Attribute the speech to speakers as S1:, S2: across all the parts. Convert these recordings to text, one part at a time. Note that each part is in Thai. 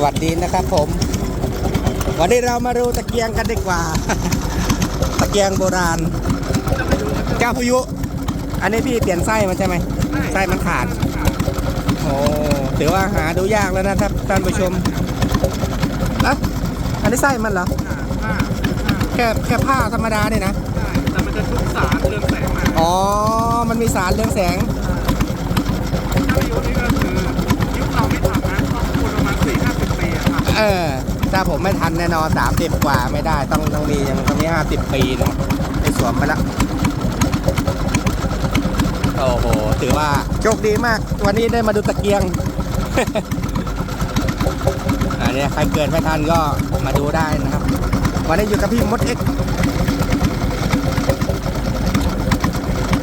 S1: สวัสดีนะครับผม วันนี้เรามาดูตะเกียงกันดีกว่า ตะเกียงโบราณ เจ้าพายุ อันนี้พี่เปลี่ยนไส้มันใช่ไหมไส้มันขาด โอ้ถือว่าหาดูยากแล้วนะครับท่านผู้ชมอะอันนี้ไส้มันเหรอ
S2: ผ้า
S1: แค่แค่ผ้าธรรมดาเนี่ยนะ
S2: แต่มันจะชุบสารเรืองแสงมา
S1: อ๋อ มันมีสารเรืองแสง
S2: ถ้ายุคนี้ก็คือ เออ
S1: ถ้าผมไม่ทันแน่นอนสามสิบกว่าไม่ได้ต้องต้องมีอยังต้องมีห้าสิบปีนะไปสวมไปแล้วโอ้โห ถือว่าโชคดีมาก วันนี้ได้มาดูตะเกียง อันนี้ใครเกิดไม่ทันก็มาดูได้นะครับ วันนี้อยู่กับพี่มดเอ็ก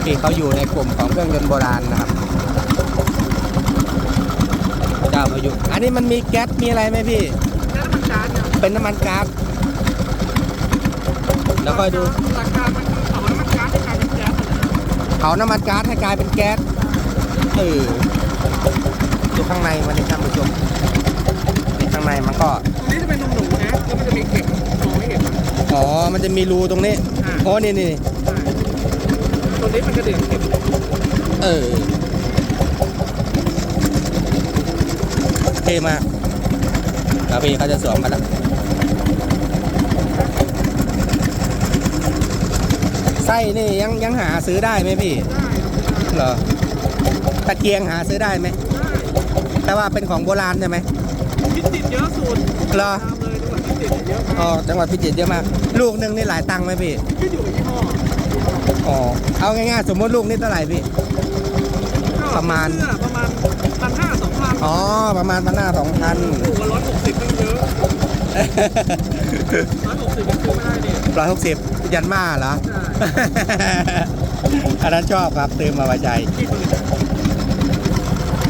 S1: ที่เขาอยู่ในกลุ่มของเครื่องยนต์โบราณนะครับ เจ้า พายุ อันนี้มันมีแก๊สมีอะไรไหมพี่
S2: แล้วมันจานเนี่ย
S1: เป็นน้ำมันก๊าซแล้วก็ดู
S2: หลักการมันคือเขาแล้วมันจานที่กลายเป็นแก๊สเลยนะ
S1: เผาน้ำมันก๊าซให้กลายเป็นแก๊สเออดูข้างในมันนี่ท่านผู้ชมนี่ข้างในมันก็
S2: ตรงนี้จะเป็นหนุ่มๆนะแล้วมันจะมีเข็มมองไม่เห็นนะ
S1: อ๋อ มันจะมีรูตรงนี้
S2: อ่า
S1: โอ้นี่นี่
S2: ใช่ตรงนี้มันกระเดื่องเข็ม
S1: เออ เท่มากแล้วพี่เขาจะสวมกันแล้วไส้นี่ยังยังหาซื้อได้ไหมพี่ เหรอ ตะเกียงหาซื้อได้ไหม แต่ว่าเป็นของโบราณใช่ไหม
S2: พิจิตรเยอะสุด
S1: เหรอ
S2: ตามเลยจังหวัดพิจิตรเยอะมาก
S1: อ๋อจังหวัดพิจิตรเยอะมาก ลูกหนึ่งนี่หลายตังค์ไหมพี่
S2: ขึ้นอยู่กับยี่ห้อ
S1: อ๋อ เอาง่ายๆ สมมติลูกนี่เท่าไหร่พี่
S2: ก็
S1: ประมาณ
S2: องพัน
S1: อ๋อ ประมาณพันห้าสองพัน
S2: ถูกกว่าร้อยหกสิบตั้งเยอะร้อยหกสิบยังซื้อไม่ได้เนี่ย
S1: ร้อยหกสิบยันมาเหรอ
S2: ใช่
S1: อันนั้นชอบครับซื้อมาไว้ใจ
S2: ที่ผลิต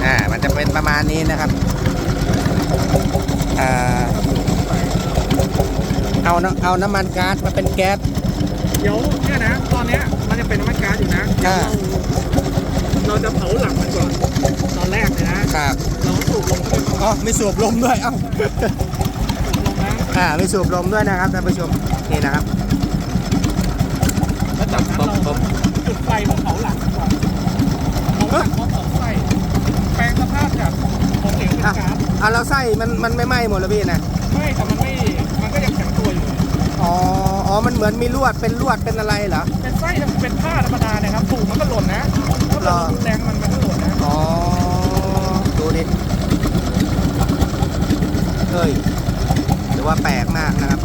S1: อ่า มันจะเป็นประมาณนี้นะครับ อ่า เอาน้ำเอาน้ำมันก๊าซมาเป็นแก๊ส
S2: เดี๋ยวเนี่ยนะ ตอนเนี้ยมันจะเป็นน้ำมันก๊าซอยู่นะเดี๋ยว
S1: อ่า
S2: เรา เราจะเผาหลังมันก่อนตอนแรกเลยนะครับเราสูบลงเข้าไปก่อน
S1: อ๋อมีสูบลมด้วยเอ้า
S2: สูบลงนะ
S1: อ่ามีสูบลมด้วยนะครับท่านผู้ชมนี่นะครับ
S2: แล้วจากนั้นเรา
S1: ปุ๊บ
S2: จุดไฟเพื่อเผาหลังมันก่อนเผาหลังพร้อมเผาไฟแปลงสภาพจากของเหลวเป็น
S1: อะ
S2: ก๊าซ
S1: อะเราไส้มันมันไม่ไหม้หมดแล้วพี่นะ
S2: ไม่แต่มันไม่มันก็ยังแข็งตัวอยู่
S1: อ๋ออ๋อ มันเหมือนมีลวดเป็นลวดเป็นอะไรเหรอ
S2: เป็นไส้เป็นผ้าธรรมดาเนี่ยครับถูกมันก็หล่นนะถ้า
S1: หร
S2: เรา
S1: อ
S2: รุนแรงมันมันก็หล่นนะ
S1: อ๋อ ดูดิ เฮ้ยถือว่าแปลกมากนะครับ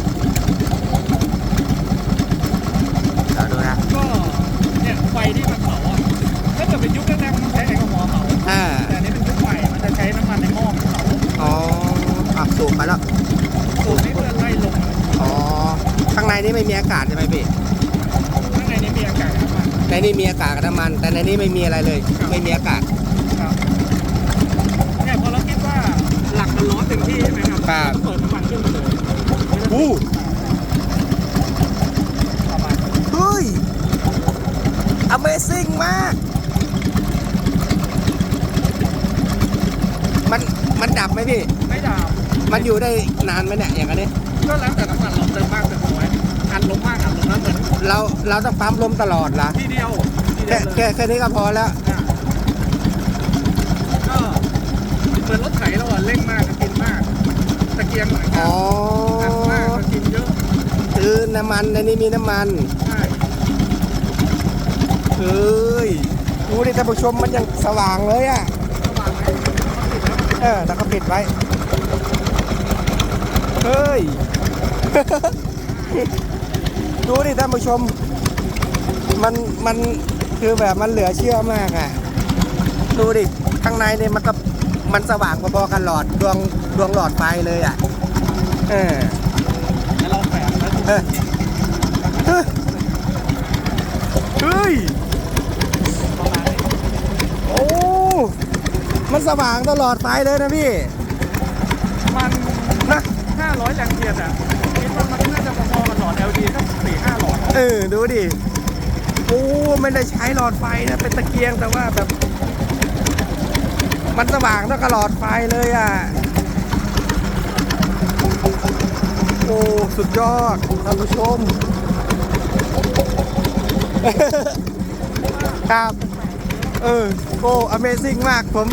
S1: เดี๋ยวดูนะ
S2: ก็เนี่ยไฟที่มันเผาอะถ้าเกิดเป็นยุคแรกๆมันต้องใช้แอ นนี่
S1: ไม่มีอากาศใช่ไหมพี่
S2: ข้างในนี้มีอากาศน้ำมัน
S1: ในนี่มีอากาศกับน้ำมัน แต่ในนี้ไม่มีอะไรเลย ไม่มีอากาศ
S2: ครับเนี่ยพอเราคิดว่าหลักมันร้อนเต็มที่ใช่ไหมครับ
S1: ครับ
S2: เปิดน้ำมันขึ้นมาเลย
S1: อู้
S2: ประมาณนี้
S1: เฮ้ย Amazing มาก มันมันดับไหมพี่
S2: ไม่ดาว
S1: มันอยู่ได้นานไหมเนี่ยอย่างอันนี้
S2: ก็แล้วแต่น้ำมันเราเติมมากเติมน้อย อันลงมากอันลงน้อยเหมือน
S1: เราเราต้องปั๊มลมตลอดเหรอ
S2: ทีเดียวทีเดี
S1: แค่
S2: ยวเลย
S1: แค่แค่นี้ก็พอแล้ว
S2: อะก็เหมือนรถไถเราอะเร่งมากกินมาก ตะเกียงเหมือนกั
S1: อ๋
S2: น
S1: อ
S2: อัดมากก็กินเยอะ
S1: คือน้ำมันในนี้มีน้ำมัน
S2: ใช่
S1: เฮ้ยดูดิท่านผู้ชมมันยังสว่างเลยอะ
S2: ระหว่างไหม
S1: เออ แล้วก็ปิดไว้ เฮ้ย ดูดิท่านผู้ชม มันมันคือแบบมันเหลือเชื่อมากอะ ดูดิ ข้างในเนี่ยมันก็มันสว่างพอๆกันหลอดดวงดวงหลอดไฟเลยอะ เออ
S2: แล้วเราแฝง
S1: เออเฮ้ย โอ้ มันสว่างตลอดไฟเลยนะพี่
S2: มัน
S1: นะ
S2: 500แรงเทียนอะคิดว่ามันน่าจะ อดูดิ
S1: โอ้ไม่ได้ใช้หลอดไฟนะ เป็นตะเกียงแต่ว่าแบบ มันสว่างเท่ากับหลอดไฟเลยอะ โอ้ สุดยอดท่านผู้ชม ครับ เออ โอ้ Amazing มากผม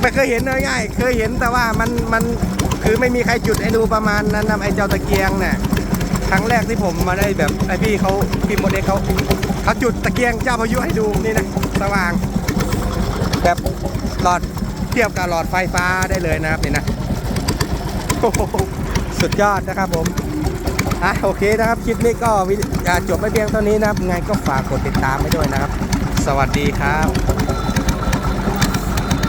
S1: ไม่เคยเห็นง่ายๆเคยเห็นแต่ว่ามันมันคือไม่มีใครจุดให้ดูประมาณนั้นนะไอ้เจ้าตะเกียงเนี่ย ครั้งแรกที่ผมมาได้แบบไอพี่เขาพี่โมเดลเขาเขาจุดตะเกียงเจ้าพายุให้ดูนี่นะสว่าง แบบหลอดเทียบกับหลอดไฟฟ้าได้เลยนะครับนี่นะสุดยอดนะครับผมอะโอเคนะครับคลิปนี้ก็วิอ่าจบไปเพียงเท่านี้นะครับไงก็ฝากกดติดตามไว้ด้วยนะครับ สวัสดีครับ